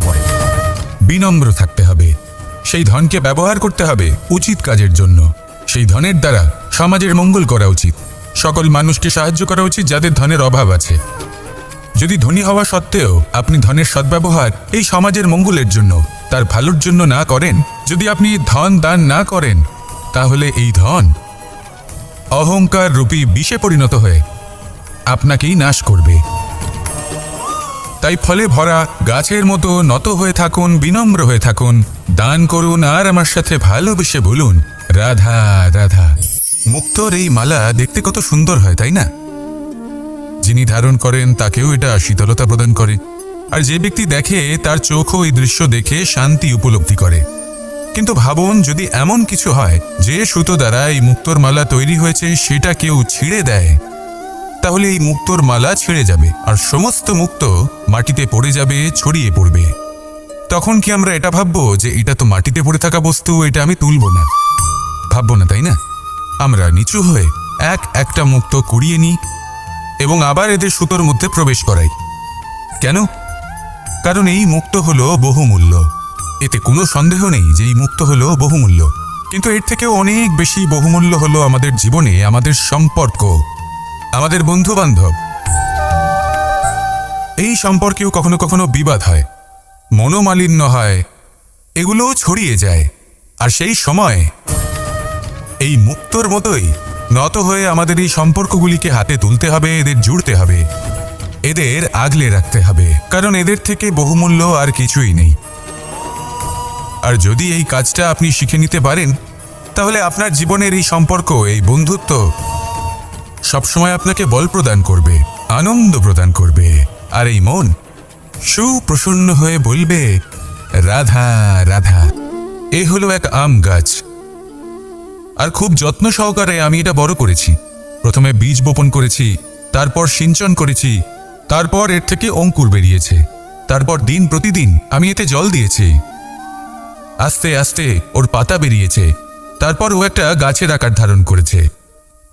পড়ে। বিনম্র থাকতে হবে। সেই ধনকে ব্যবহার করতে হবে উচিত কাজের জন্য। সেই ধনের দ্বারা সমাজের মঙ্গল করা উচিত। সকল মানুষকে সাহায্য করা উচিত যাদের ধনের অভাব আছে। যদি ধনী হওয়া সত্ত্বেও আপনি ধনের সদ্ব্যবহার এই সমাজের মঙ্গলের জন্য, তার ভালোর জন্য না করেন, যদি আপনি ধন দান না করেন, তাহলে এই ধন অহংকার রূপী বিষে পরিণত হয়ে আপনাকেই নাশ করবে। তাই ফলে ভরা গাছের মতো নত হয়ে থাকুন, বিনম্র হয়ে থাকুন। দান করুন আর আমার সাথে ভালোবেসে বলুন, রাধা রাধা। মুক্তর এই মালা দেখতে কত সুন্দর হয়, তাই না? যিনি ধারণ করেন তাকেও এটা শীতলতা প্রদান করে। আর যে ব্যক্তি দেখে, তার চোখও এই দৃশ্য দেখে শান্তি উপলব্ধি করে। কিন্তু ভাবুন, যদি এমন কিছু হয়, যে সুতো দ্বারা এই মুক্তোর মালা তৈরি হয়েছে, সেটা কেউ ছিঁড়ে দেয়। তাহলে এই মুক্তোর মালা ছিঁড়ে যাবে আর সমস্ত মুক্ত মাটিতে পড়ে যাবে, ছড়িয়ে পড়বে। তখন কি আমরা এটা ভাববো যে এটা তো মাটিতে পড়ে থাকা বস্তু, এটা আমি তুলব না? ভাববো না, তাই না? আমরা নিচু হয়ে এক একটা মুক্ত কুড়িয়ে নিই এবং আবার এদের সুতোর মধ্যে প্রবেশ করাই। কেন? কারণ এই মুক্ত হলো বহুমূল্য। এতে কোনো সন্দেহ নেই যে এই মুক্ত হলো বহুমূল্য। কিন্তু এর থেকেও অনেক বেশি বহুমূল্য হলো আমাদের জীবনে, আমাদের সম্পর্ক। আমাদের বন্ধু বান্ধব এই সম্পর্কেও কখনো কখনো বিবাদ হয়, মনোমালিন্য হয়, এগুলোও ছড়িয়ে যায়। আর সেই সময় এই মুক্তর মতোই নত হয়ে আমাদের এই সম্পর্কগুলিকে হাতে তুলতে হবে, এদের জুড়তে হবে, এদের আগলে রাখতে হবে, কারণ এদের থেকে বহুমূল্য আর কিছুই নেই। আর যদি এই কাজটা আপনি শিখে নিতে পারেন, তাহলে আপনার জীবনের এই সম্পর্ক, এই বন্ধুত্ব সবসময় আপনাকে বল প্রদান করবে, আনন্দ প্রদান করবে, আর এই মন সুপ্রসন্ন হয়ে বলবে, রাধা রাধা, এ হলো এক আম গাছ। আর খুব যত্ন সহকারে আমি এটা বড় করেছি। প্রথমে বীজ বপন করেছি, তারপর সিঞ্চন করেছি, তারপর এর থেকে অঙ্কুর বেরিয়েছে, তারপর দিন প্রতিদিন আমি এতে জল দিয়েছি। আস্তে আস্তে ওর পাতা বেরিয়েছে, তারপর ও একটা গাছের আকার ধারণ করেছে।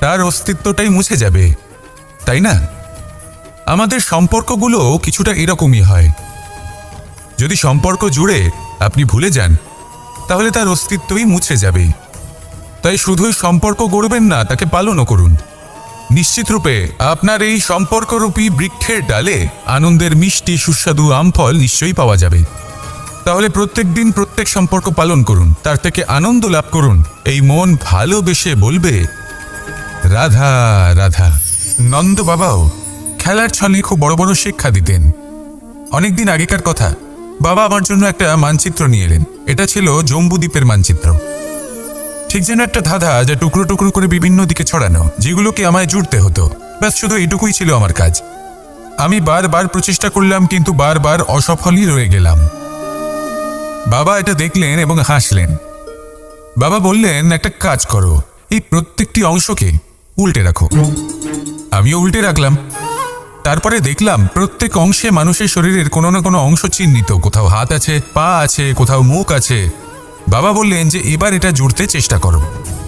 তার অস্তিত্বটাই মুছে যাবে, তাই না? আমাদের সম্পর্কগুলো কিছুটা এরকমই হয়। যদি সম্পর্ক জুড়ে আপনি ভুলে যান, তাহলে তার অস্তিত্বই মুছে যাবে। তাই শুধুই সম্পর্ক গড়বেন না, তাকে পালনও করুন। নিশ্চিত রূপে আপনার এই সম্পর্করূপী বৃক্ষের ডালে আনন্দের মিষ্টি, সুস্বাদু আমফল নিশ্চয়ই পাওয়া যাবে। তাহলে প্রত্যেক দিন প্রত্যেক সম্পর্ক পালন করুন, তার থেকে আনন্দ লাভ করুন। এই মন ভালোবেসে বলবে রাধা রাধা। নন্দ বাবাও খেলার ছলে খুব বড় বড় শিক্ষা দিতেন। অনেকদিন আগেকার কথা, বাবা আমার জন্য একটা মানচিত্র নিয়ে এলেন। এটা ছিল জম্বুদ্বীপের মানচিত্র। ঠিক যেন একটা ধাঁধা যা টুকরো টুকরো করে বিভিন্ন দিকে ছড়ানো, যেগুলোকে আমায় জুড়তে হতো। ব্যাস, শুধু এটুকুই ছিল আমার কাজ। আমি বারবার প্রচেষ্টা করলাম, কিন্তু বারবার অসফলই রয়ে গেলাম। বাবা এটা দেখলেন এবং হাসলেন। বাবা বললেন, একটা কাজ করো। এই প্রত্যেকটি অংশকে উল্টে রাখো। আমিও উল্টে রাখলাম। তারপরে দেখলাম প্রত্যেক অংশে মানুষের শরীরের কোনো না কোনো অংশ চিহ্নিত। কোথাও হাত আছে, পা আছে, কোথাও মুখ আছে। বাবা বললেন যে এবার এটা জুড়তে চেষ্টা করো।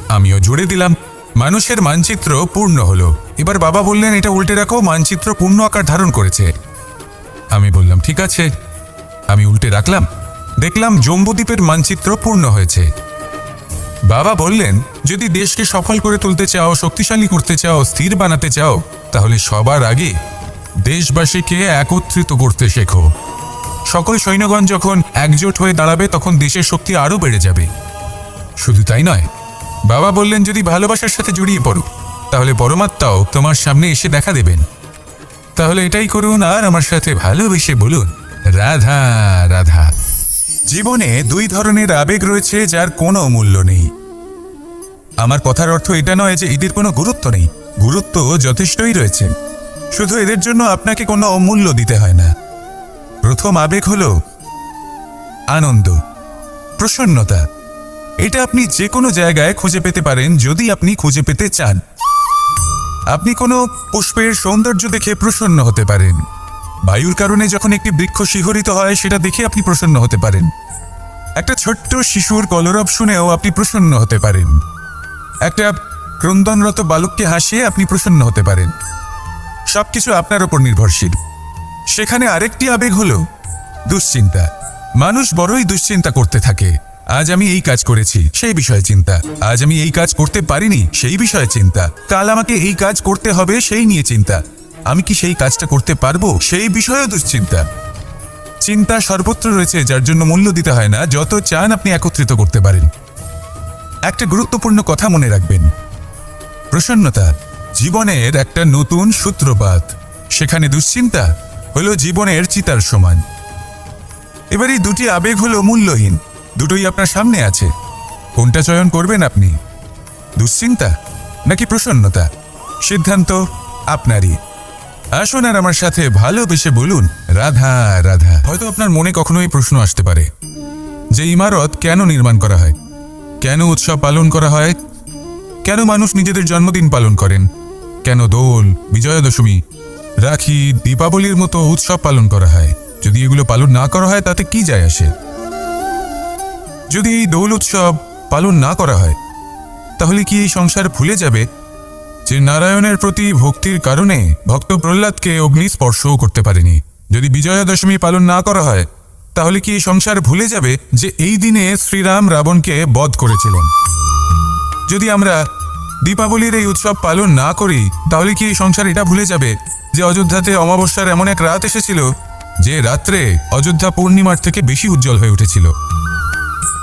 আমিও জুড়ে দিলাম। মানুষের মানচিত্র পূর্ণ হলো। এবার বাবা বললেন, এটা উল্টে রাখো, মানচিত্র পূর্ণ আকার ধারণ করেছে। আমি বললাম, ঠিক আছে। আমি উল্টে রাখলাম। দেখলাম জম্বুদ্বীপের মানচিত্র পূর্ণ হয়েছে। বাবা বললেন, যদি দেশকে সফল করে তুলতে চাও, শক্তিশালী করতে চাও, স্থির বানাতে চাও, তাহলে সবার আগে দেশবাসীকে একত্রিত করতে শেখো। সকল সৈন্যগণ যখন একজোট হয়ে দাঁড়াবে, তখন দেশের শক্তি আরও বেড়ে যাবে। শুধু তাই নয়, বাবা বললেন, যদি ভালোবাসার সাথে জড়িয়ে পড়ো, তাহলে পরমাত্মাও তোমার সামনে এসে দেখা দেবেন। তাহলে এটাই করুন আর আমার সাথে ভালোবেসে বলুন, রাধা রাধা। জীবনে দুই ধরনের আবেগ রয়েছে যার কোনো মূল্য নেই। আমার কথার অর্থ এটা নয় যে এদের কোনো গুরুত্ব নেই। গুরুত্ব যথেষ্টই রয়েছে। শুধু এদের জন্য আপনাকে কোনো অমূল্য দিতে হয় না। প্রথম আবেগ হলো আনন্দ, প্রসন্নতা। এটা আপনি যে কোনো জায়গায় খুঁজে পেতে পারেন যদি আপনি খুঁজে পেতে চান। আপনি কোনো পুষ্পের সৌন্দর্য দেখে প্রসন্ন হতে পারেন। বায়ুর কারণে যখন একটি বৃক্ষ শিহরিত হয়, সেটা দেখে আপনি প্রসন্ন হতে পারেন। একটা ছোট্ট শিশুর কলরব শুনেও আপনি প্রসন্ন হতে পারেন। একটা ক্রন্দনরত বালককে হাসিয়ে আপনি প্রসন্ন হতে পারেন। সব কিছু আপনার ওপর নির্ভরশীল। সেখানে আরেকটি আবেগ হলো দুশ্চিন্তা। মানুষ বড়ই দুশ্চিন্তা করতে থাকে। আজ আমি এই কাজ করেছি, সেই বিষয়ে চিন্তা। আজ আমি এই কাজ করতে পারিনি, সেই বিষয়ে চিন্তা। কাল আমাকে এই কাজ করতে হবে, সেই নিয়ে চিন্তা। আমি কি সেই কাজটা করতে পারব? সেই বিষয়েও দুশ্চিন্তা। চিন্তা সর্বত্র রয়েছে, যার জন্য মূল্য দিতে হয় না, যত চান আপনি একত্রিত করতে পারেন। একটা গুরুত্বপূর্ণ কথা মনে রাখবেন। প্রসন্নতা, জীবনের একটা নতুন সূত্রপাত। সেখানে দুশ্চিন্তা হলো জীবনের চিতার সমান। এবার এই দুটি আবেগ হলো মূল্যহীন, দুটোই আপনার সামনে আছে। কোনটা চয়ন করবেন আপনি? দুশ্চিন্তা নাকি প্রসন্নতা? সিদ্ধান্ত আপনারই। আসুন আর আমার সাথে ভালোবেসে বলুন, রাধা রাধা। হয়তো আপনার মনে কখনোই প্রশ্ন আসতে পারে, যে ইমারত কেন নির্মাণ করা হয়? কেন উৎসব পালন করা হয়? কেন মানুষ নিজেদের জন্মদিন পালন করেন? কেন দোল বিজয়া দশমী রাখি, দীপাবলির মতো উৎসব পালন করা হয়? যদি এগুলো পালন না করা হয়, তাতে কি যায় আসে? যদি এই দোল উৎসব পালন না করা হয়, তাহলে কি এই সংসার ভুলে যাবে? যে নারায়ণের প্রতি ভক্তির কারণে ভক্ত প্রহ্লাদকে অগ্নি স্পর্শও করতে পারেনি। যদি বিজয়া দশমী পালন না করা হয়, তাহলে কি সংসার ভুলে যাবে যে এই দিনে শ্রীরাম রাবণকে বধ করেছিলেন? যদি আমরা দীপাবলির এই উৎসব পালন না করি, তাহলে কি এই সংসার এটা ভুলে যাবে যে অযোধ্যাতে অমাবস্যার এমন এক রাত এসেছিল, যে রাত্রে অযোধ্যা পূর্ণিমার থেকে বেশি উজ্জ্বল হয়ে উঠেছিল?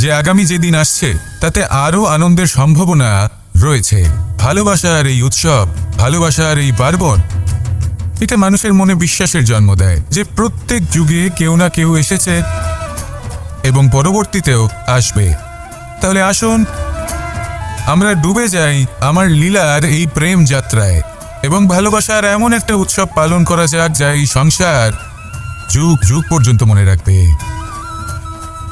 যে আগামী যে দিন আসছে, তাতে আরও আনন্দের সম্ভাবনা রয়েছে। ভালোবাসার এই উৎসব, ভালোবাসার এই পার্বণ, এটা মানুষের মনে বিশ্বাসের জন্ম দেয় যে প্রত্যেক যুগে কেউ না কেউ এসেছে এবং পরবর্তীতেও আসবে। তাহলে আসুন, আমরা ডুবে যাই আমার লীলার এই প্রেম যাত্রায় এবং ভালোবাসার এমন একটা উৎসব পালন করা যাক যা এই সংসার যুগ যুগ পর্যন্ত মনে রাখবে।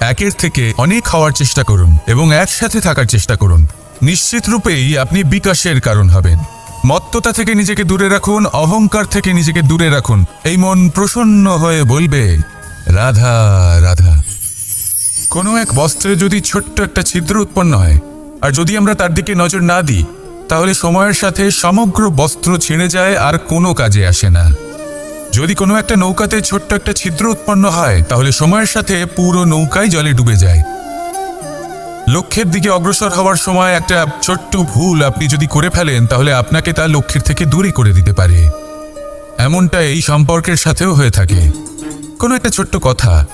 একের থেকে অনেক হওয়ার চেষ্টা করুন এবং একসাথে থাকার চেষ্টা করুন। নিশ্চিত রূপেই আপনি বিকাশের কারণ হবেন। মত্ততা থেকে নিজেকে দূরে রাখুন, অহংকার থেকে নিজেকে দূরে রাখুন। এই মন প্রসন্ন হয়ে বলবে, রাধা রাধা। কোনো এক বস্ত্রে যদি ছোট্ট একটা ছিদ্র উৎপন্ন হয়, আর যদি আমরা তার দিকে নজর না দিই, তাহলে সময়ের সাথে সমগ্র বস্ত্র ছিঁড়ে যায় আর কোনো কাজে আসে না। যদি কোনো একটা নৌকাতে ছোট্ট একটা ছিদ্র উৎপন্ন হয়, তাহলে সময়ের সাথে পুরো নৌকাই জলে ডুবে যায়। লক্ষ্যের দিকে অগ্রসর হওয়ার সময় একটা ছোট্ট ভুল আপনি যদি করে ফেলেন, তাহলে আপনাকে তা লক্ষ্যের থেকে দূরে করে দিতে পারে। এমনটা এই সম্পর্কের সাথেও হয়ে থাকে। কোনো একটা ছোট্ট কথা,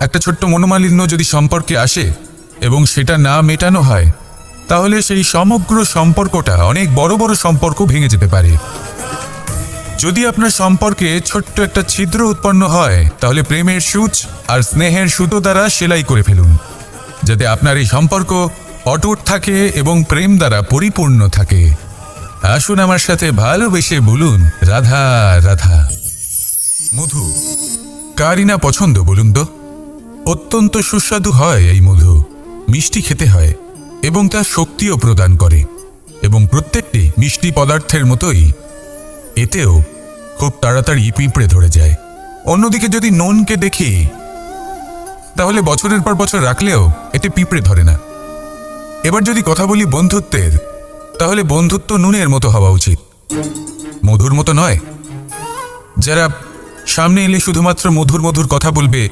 একটা ছোট্ট মনোমালিন্য যদি সম্পর্কে আসে এবং সেটা না মেটানো হয়, তাহলে সেই সমগ্র সম্পর্কটা অনেক বড় বড় সম্পর্ক ভেঙে যেতে পারে। যদি আপনার সম্পর্কে ছোট্ট একটা ছিদ্র উৎপন্ন হয়, তাহলে প্রেমের সূচ আর স্নেহের সুতো দ্বারা সেলাই করে ফেলুন, যাতে আপনার এই সম্পর্ক অটুট থাকে এবং প্রেম দ্বারা পরিপূর্ণ থাকে। আসুন আমার সাথে ভালোবেসে বলুন, রাধা রাধা। মধু কারই না পছন্দ বলুন তো? অত্যন্ত সুস্বাদু হয় এই মধু, মিষ্টি খেতে হয় এবং তা শক্তিও প্রদান করে, এবং প্রত্যেকটি মিষ্টি পদার্থের মতোই। এতেও খুব তাড়াতাড়ি পিঁপড়ে ধরে যায়। অন্যদিকে যদি নুনকে দেখি, তাহলে বছরের পর বছর রাখলেও এতে পিঁপড়ে ধরে না। এবার যদি কথা বলি বন্ধুত্বের, তাহলে বন্ধুত্ব নুনের মতো হওয়া উচিত। মধুর মতো নয়। যারা সামনে এলে শুধুমাত্র মধুর মধুর কথা বলবে,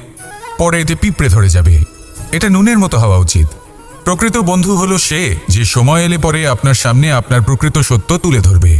পরে এতে পিঁপড়ে ধরে যাবে। এটা নুনের মতো হওয়া উচিত। প্রকৃত বন্ধু হলো সে যে সময় এলে পরে আপনার সামনে আপনার প্রকৃত সত্য তুলে ধরবে।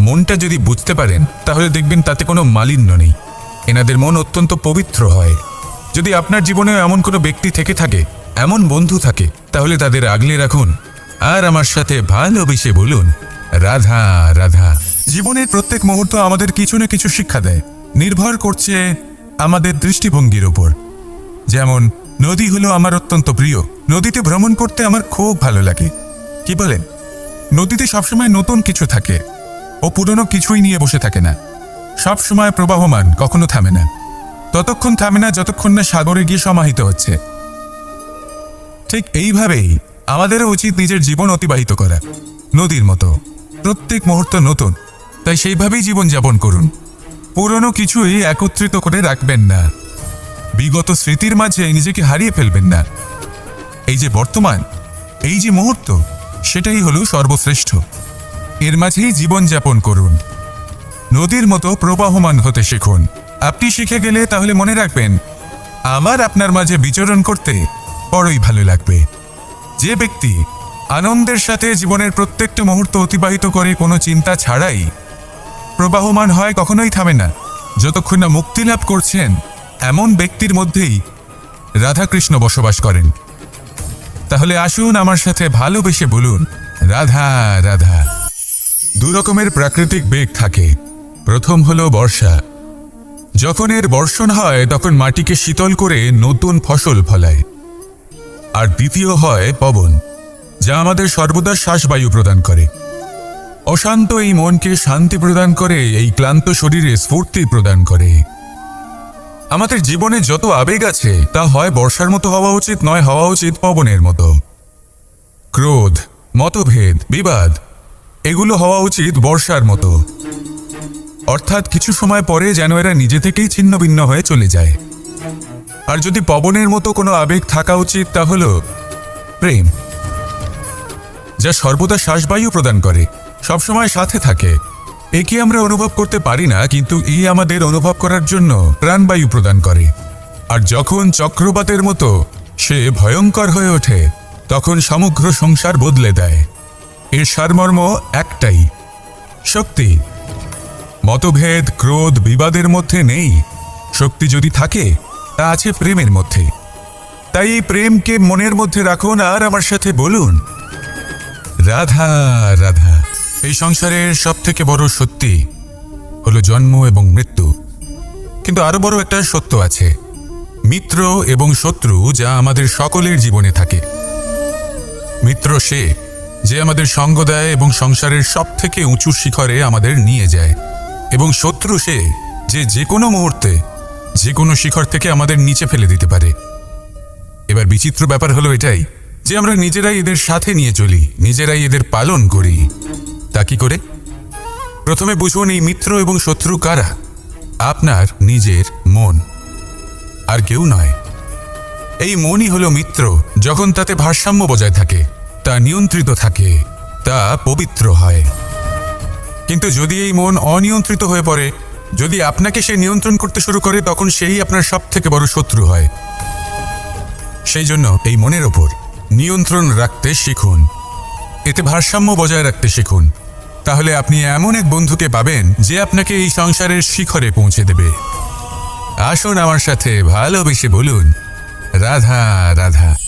মনটা যদি বুঝতে পারেন, তাহলে দেখবেন তাতে কোনো মালিন্য নেই। এনাদের মন অত্যন্ত পবিত্র হয়। যদি আপনার জীবনেও এমন কোনো ব্যক্তি থেকে থাকে, এমন বন্ধু থাকে, তাহলে তাদের আগলে রাখুন। আর আমার সাথে ভালোবেসে বলুন, রাধা রাধা। জীবনের প্রত্যেক মুহূর্ত আমাদের কিছু না কিছু শিক্ষা দেয়। নির্ভর করছে আমাদের দৃষ্টিভঙ্গির ওপর যেমন, নদী হলো আমার অত্যন্ত প্রিয়। নদীতে ভ্রমণ করতে আমার খুব ভালো লাগে। কি বলেন? নদীতে সবসময় নতুন কিছু থাকে। ও পুরনো কিছুই নিয়ে বসে থাকে না। সব সময় প্রবাহমান, কখনো থামে না। ততক্ষণ থামে না, যতক্ষণ না সাগরে গিয়ে সমাহিত হচ্ছে। ঠিক এইভাবেই আমাদেরও উচিত নিজের জীবন অতিবাহিত করা, নদীর মতো। প্রত্যেক মুহূর্ত নতুন, তাই সেইভাবেই জীবন যাপন করুন। পুরনো কিছুই একত্রিত করে রাখবেন না। বিগত স্মৃতির মাঝে নিজেকে হারিয়ে ফেলবেন না। এই যে বর্তমান, এই যে মুহূর্ত, সেটাই হলো সর্বশ্রেষ্ঠ। এর মাঝেই জীবনযাপন করুন। নদীর মতো প্রবাহমান হতে শিখুন। আপনি শিখে গেলে তাহলে মনে রাখবেন, আমার আপনার মাঝে বিচরণ করতে বড়ই ভালো লাগবে। যে ব্যক্তি আনন্দের সাথে জীবনের প্রত্যেকটা মুহূর্ত অতিবাহিত করে কোনো চিন্তা ছাড়াই প্রবাহমান হয়, কখনোই থামে না। যতক্ষণ না মুক্তি লাভ করছেন, এমন ব্যক্তির মধ্যেই রাধাকৃষ্ণ বসবাস করেন। তাহলে আসুন আমার সাথে ভালোবেসে বলুন, রাধা রাধা। দু রকমের প্রাকৃতিক বেগ থাকে। প্রথম হলো বর্ষা। যখন এর বর্ষণ হয়, তখন মাটিকে শীতল করে নতুন ফসল ফলায়। আর দ্বিতীয় হয় পবন, যা আমাদের সর্বদা শ্বাসবায়ু প্রদান করে। অশান্ত এই মনকে শান্তি প্রদান করে, এই ক্লান্ত শরীরে স্ফূর্তি প্রদান করে। আমাদের জীবনে যত আবেগ আছে, তা হয় বর্ষার মতো হওয়া উচিত, নয় হওয়া উচিত পবনের মতো। ক্রোধ, মতভেদ, বিবাদ এগুলো হওয়া উচিত বর্ষার মতো। অর্থাৎ কিছু সময় পরে যেন এরা নিজে থেকেই ছিন্ন ভিন্ন হয়ে চলে যায়। আর যদি পবনের মতো কোনো আবেগ থাকা উচিত তা হল প্রেম, যা সর্বদা শ্বাসবায়ু প্রদান করে, সবসময় সাথে থাকে। একে আমরা অনুভব করতে পারি না, কিন্তু এই আমাদের অনুভব করার জন্য প্রাণবায়ু প্রদান করে। আর যখন চক্রপাতের মতো সে ভয়ঙ্কর হয়ে ওঠে, তখন সমগ্র সংসার বদলে দেয়। এর সারমর্ম একটাই, শক্তি। মতভেদ, ক্রোধ, বিবাদের মধ্যে নেই। শক্তি যদি থাকে, তা আছে প্রেমের মধ্যে। তাই এই প্রেমকে মনের মধ্যে রাখুন আর আমার সাথে বলুন। রাধা রাধা, এই সংসারের সব থেকে বড় সত্যি হলো জন্ম এবং মৃত্যু। কিন্তু আরও বড় একটা সত্য আছে, মিত্র এবং শত্রু যা আমাদের সকলের জীবনে থাকে। মিত্র সে যে আমাদের সঙ্গ দেয় এবং সংসারের সব থেকে উঁচু শিখরে আমাদের নিয়ে যায়। এবং শত্রু সে যে যে কোনো মুহূর্তে যে কোনো শিখর থেকে আমাদের নিচে ফেলে দিতে পারে। এবার বিচিত্র ব্যাপার হলো এটাই যে আমরা নিজেরাই এদের সাথে নিয়ে চলি, নিজেরাই এদের পালন করি। তা কি করে? প্রথমে বুঝুন এই মিত্র এবং শত্রু কারা? আপনার নিজের মন। আর কেউ নয়। এই মনই হলো মিত্র, যখন তাতে ভারসাম্য বজায় থাকে। তা নিয়ন্ত্রিত থাকে, তা পবিত্র হয়। কিন্তু যদি এই মন অনিয়ন্ত্রিত হয়ে পড়ে, যদি আপনাকে সে নিয়ন্ত্রণ করতে শুরু করে, তখন সেই আপনার সব থেকে বড় শত্রু হয়। সেই জন্য এই মনের ওপর নিয়ন্ত্রণ রাখতে শিখুন। এতে ভারসাম্য বজায় রাখতে শিখুন। তাহলে আপনি এমন এক বন্ধুকে পাবেন যে আপনাকে এই সংসারের শিখরে পৌঁছে দেবে। আসুন আমার সাথে ভালোবেসে বলুন, রাধা রাধা।